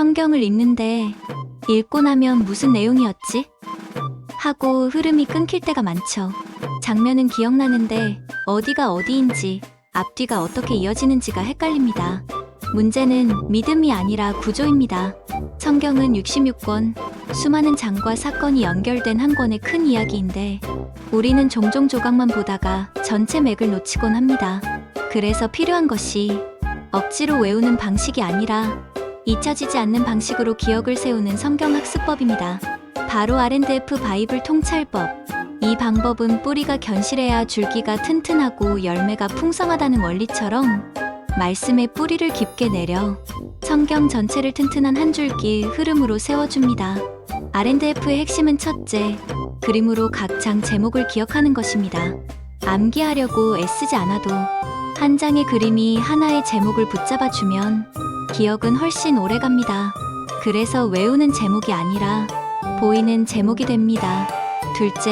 성경을 읽는데 읽고 나면 무슨 내용이었지? 하고 흐름이 끊길 때가 많죠. 장면은 기억나는데 어디가 어디인지 앞뒤가 어떻게 이어지는지가 헷갈립니다. 문제는 믿음이 아니라 구조입니다. 성경은 66권, 수많은 장과 사건이 연결된 한 권의 큰 이야기인데 우리는 종종 조각만 보다가 전체 맥을 놓치곤 합니다. 그래서 필요한 것이 억지로 외우는 방식이 아니라 잊혀지지 않는 방식으로 기억을 세우는 성경 학습법입니다. 바로 R&F 바이블 통찰법. 이 방법은 뿌리가 견실해야 줄기가 튼튼하고 열매가 풍성하다는 원리처럼 말씀의 뿌리를 깊게 내려 성경 전체를 튼튼한 한 줄기 흐름으로 세워줍니다. R&F의 핵심은 첫째, 그림으로 각 장 제목을 기억하는 것입니다. 암기하려고 애쓰지 않아도 한 장의 그림이 하나의 제목을 붙잡아주면 기억은 훨씬 오래 갑니다. 그래서 외우는 제목이 아니라 보이는 제목이 됩니다. 둘째,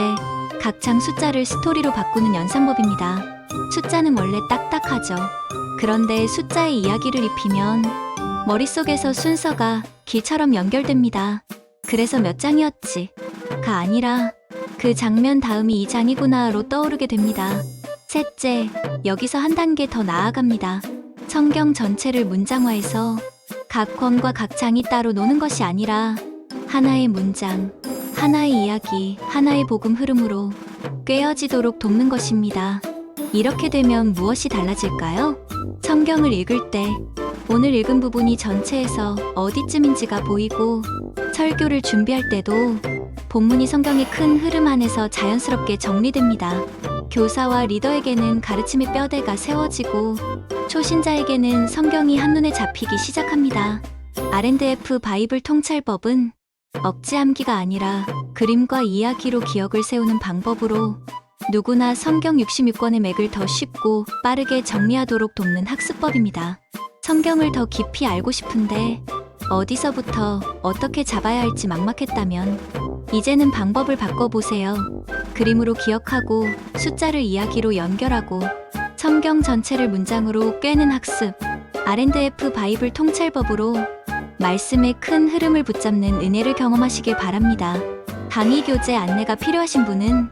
각장 숫자를 스토리로 바꾸는 연산법입니다. 숫자는 원래 딱딱하죠. 그런데 숫자에 이야기를 입히면 머릿속에서 순서가 길처럼 연결됩니다. 그래서 몇 장이었지? 가 아니라 그 장면 다음이 이 장이구나로 떠오르게 됩니다. 셋째, 여기서 한 단계 더 나아갑니다. 성경 전체를 문장화해서 각 권과 각 장이 따로 노는 것이 아니라 하나의 문장, 하나의 이야기, 하나의 복음 흐름으로 꿰어지도록 돕는 것입니다. 이렇게 되면 무엇이 달라질까요? 성경을 읽을 때 오늘 읽은 부분이 전체에서 어디쯤인지가 보이고 설교를 준비할 때도 본문이 성경의 큰 흐름 안에서 자연스럽게 정리됩니다. 교사와 리더에게는 가르침의 뼈대가 세워지고 초신자에게는 성경이 한눈에 잡히기 시작합니다. R&F 바이블 통찰법은 억지 암기가 아니라 그림과 이야기로 기억을 세우는 방법으로 누구나 성경 66권의 맥을 더 쉽고 빠르게 정리하도록 돕는 학습법입니다. 성경을 더 깊이 알고 싶은데 어디서부터 어떻게 잡아야 할지 막막했다면 이제는 방법을 바꿔보세요. 그림으로 기억하고 숫자를 이야기로 연결하고 성경 전체를 문장으로 꿰는 학습 R&F 바이블 통찰법으로 말씀의 큰 흐름을 붙잡는 은혜를 경험하시길 바랍니다. 강의 교재 안내가 필요하신 분은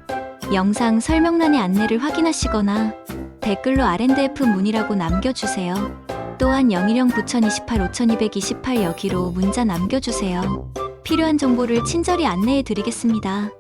영상 설명란의 안내를 확인하시거나 댓글로 R&F 문의라고 남겨주세요. 또한 010 9028 5228 여기로 문자 남겨주세요. 필요한 정보를 친절히 안내해 드리겠습니다.